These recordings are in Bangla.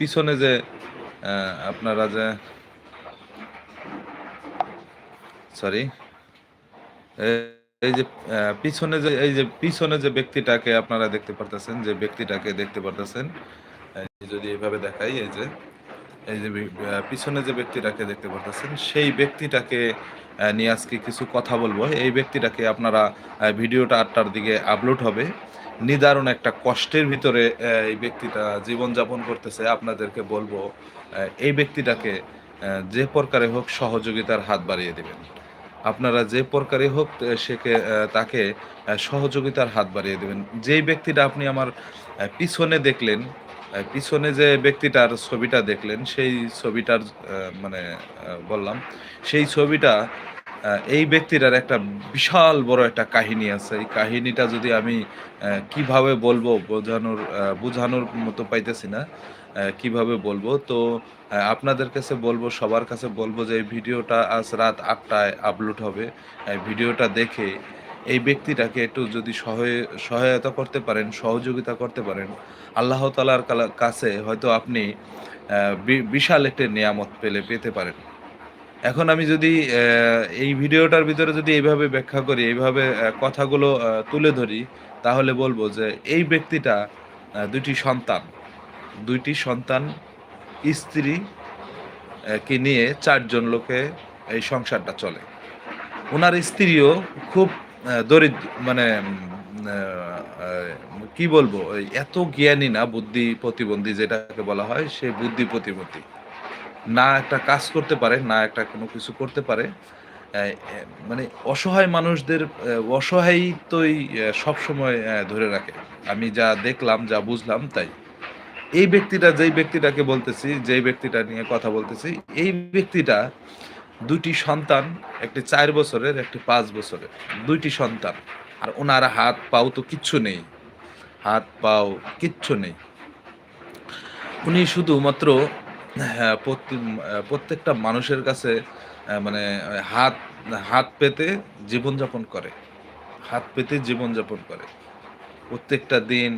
পিছনে যে আপনারা যে সরি এই যে পিছনে যে, এই যে, পিছনে যে ব্যক্তিটাকে আপনারা দেখতে পারতেছেন, যে ব্যক্তিটাকে দেখতে পারতেছেন যদি এইভাবে দেখাই, এই যে এই যে পিছনে যে ব্যক্তিটাকে দেখতে পারতেছেন, সেই ব্যক্তিটাকে নিয়ে আজকে কিছু কথা বলব। এই ব্যক্তিটাকে আপনারা ভিডিওটা আটটার দিকে আপলোড হবে। নিদারুণ একটা কষ্টের ভিতরে এই ব্যক্তিটা জীবনযাপন করতেছে। আপনাদেরকে বলব এই ব্যক্তিটাকে যে প্রকারে হোক সহযোগিতার হাত বাড়িয়ে দেবেন। আপনারা যে প্রকারে হোক সেকে তাকে সহযোগিতার হাত বাড়িয়ে দেবেন। যেই ব্যক্তিটা আপনি আমার পিছনে দেখলেন পিছনে যে ব্যক্তিটার ছবিটা দেখলেন, সেই ছবিটার মানে বললাম, সেই ছবিটা এই ব্যক্তিটার একটা বিশাল বড় একটা কাহিনী আছে। এই কাহিনীটা যদি আমি কীভাবে বলব বোঝানোর বোঝানোর মতো পাইতেছি না কীভাবে বলব? তো আপনাদের কাছে বলব, সবার কাছে বলব যে এই ভিডিওটা আজ রাত আটটায় আপলোড হবে। ভিডিওটা দেখে এই ব্যক্তিটাকে একটু যদি সহায়- সহায়তা করতে পারেন, সহযোগিতা করতে পারেন, আল্লাহ তালার কাছে হয়তো আপনি বিশাল একটি নিয়ামত পেলে, পেতে পারেন। এখন আমি যদি এই ভিডিওটার ভিতরে যদি এইভাবে ব্যাখ্যা করি, এইভাবে কথাগুলো তুলে ধরি, তাহলে বলব যে এই ব্যক্তিটা দুইটি সন্তান। দুইটি সন্তান, স্ত্রী কে নিয়ে চারজন লোকে এই সংসারটা চলে। ওনার স্ত্রীও খুব দরিদ্র মানে কি বলব এত জ্ঞানী না, বুদ্ধি প্রতিবন্ধী যেটাকে বলা হয়, সে বুদ্ধি প্রতিবন্ধী। না একটা কাজ করতে পারে, না একটা কোনো কিছু করতে পারে। মানে অসহায় মানুষদের অসহায়িত্বই সব সময় ধরে রাখে। আমি যা দেখলাম, যা বুঝলাম, তাই। এই ব্যক্তিটা, যেই ব্যক্তিটাকে বলতেছি, যেই ব্যক্তিটা নিয়ে কথা বলতেছি, এই ব্যক্তিটা দুইটি সন্তান, একটি চার বছরের, একটি পাঁচ বছরের, দুইটি সন্তান। আর ওনার হাত পাও তো কিচ্ছু নেই। হাত পাও কিচ্ছু নেই। উনি শুধুমাত্র প্রত্যেকটা মানুষের কাছে মানে হাত হাত পেতে জীবনযাপন করে। হাত পেতে জীবনযাপন করে। প্রত্যেকটা দিন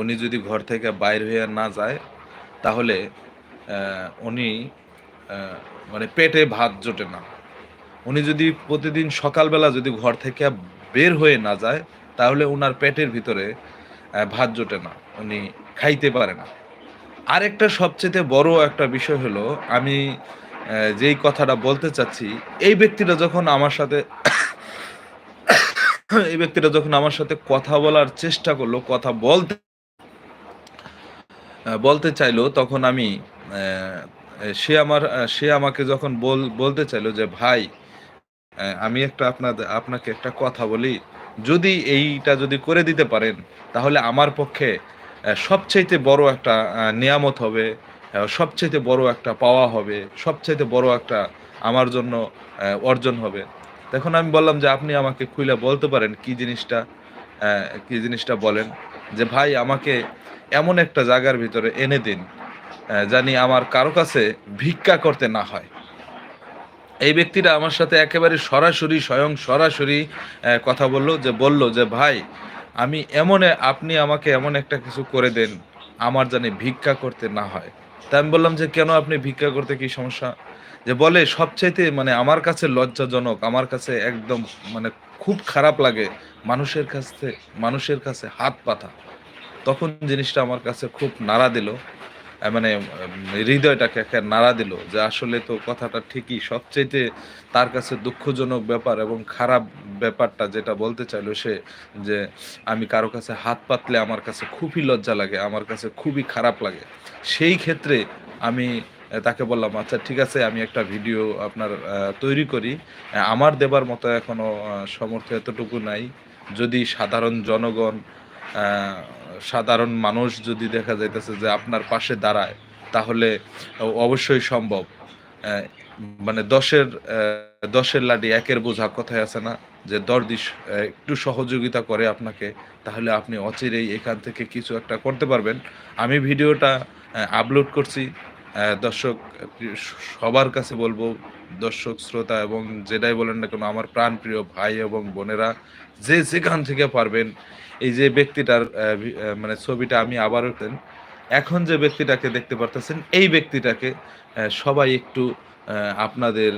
উনি যদি ঘর থেকে বাইর হয়ে না যায়, তাহলে উনি মানে পেটে ভাত জোটে না। উনি যদি প্রতিদিন সকালবেলা যদি ঘর থেকে বের হয়ে না যায়, তাহলে ওনার পেটের ভিতরে ভাত জোটে না। উনি খাইতে পারে না। আরেকটা সবচেয়ে বড় একটা বিষয় হলো, আমি যেই কথাটা বলতে চাচ্ছি, এই ব্যক্তিটা যখন আমার সাথে এই ব্যক্তিটা যখন আমার সাথে কথা বলার চেষ্টা করল, কথা বলতে বলতে চাইলো, তখন আমি সে আমার, সে আমাকে যখন বল, বলতে চাইলো যে, ভাই আমি একটা আপনাদের আপনাকে একটা কথা বলি। যদি এইটা যদি করে দিতে পারেন, তাহলে আমার পক্ষে সবচাইতে বড় একটা নিয়ামত হবে সবচাইতে বড় একটা পাওয়া হবে, সবচাইতে বড় একটা আমার জন্য অর্জন হবে। তখন আমি বললাম যে আপনি আমাকে খুলে বলতে পারেন কি জিনিসটা কি জিনিসটা বলেন? যে ভাই, আমাকে এমন একটা জায়গার ভিতরে এনে দিন জানি আমার কারও কাছে ভিক্ষা করতে না হয়। এই ব্যক্তিটা আমার সাথে একেবারে সরাসরি, স্বয়ং সরাসরি কথা বলল, যে বলল যে ভাই আমি এমন আপনি আমাকে এমন একটা কিছু করে দেন, আমার জানি ভিক্ষা করতে না হয়। তা আমি বললাম যে, কেন আপনি ভিক্ষা করতে কি সমস্যা? যে বলে, সবচাইতে মানে আমার কাছে লজ্জাজনক, আমার কাছে একদম মানে খুব খারাপ লাগে মানুষের কাছে মানুষের কাছে হাত পাতা। তখন জিনিসটা আমার কাছে খুব নাড়া দিল। মানে হৃদয়টাকে একটা নাড়া দিল যে আসলে তো কথাটা ঠিকই সবচেয়েতে তার কাছে দুঃখজনক ব্যাপার এবং খারাপ ব্যাপারটা যেটা বলতে চাইলো সে যে আমি কারও কাছে হাত পাতলে আমার কাছে খুবই লজ্জা লাগে আমার কাছে খুবই খারাপ লাগে। সেই ক্ষেত্রে আমি তাকে বললাম আচ্ছা ঠিক আছে আমি একটা ভিডিও আপনার তৈরি করি। আমার দেবার মতো এখনও আহ, সামর্থ্য এতটুকু নাই। যদি সাধারণ জনগণ সাধারণ মানুষ যদি দেখা যাইতেছে যে আপনার পাশে দাঁড়ায়, তাহলে অবশ্যই সম্ভব। মানে দশের দশের লাডি একের বোঝা কথায় আছে না, যে দর্দি একটু সহযোগিতা করে আপনাকে, তাহলে আপনি অচিরেই এখান থেকে কিছু একটা করতে পারবেন। আমি ভিডিওটা আপলোড করছি। দর্শক, সবার কাছে বলব, দর্শক, শ্রোতা এবং যেটাই বলেন না কেন, আমার প্রাণপ্রিয় ভাই এবং বোনেরা, যে যেখান থেকে পারবেন এই যে ব্যক্তিটার মানে ছবিটা আমি আবার উঠেন এখন যে ব্যক্তিটাকে দেখতে পারতেছেন, এই ব্যক্তিটাকে সবাই একটু আপনাদের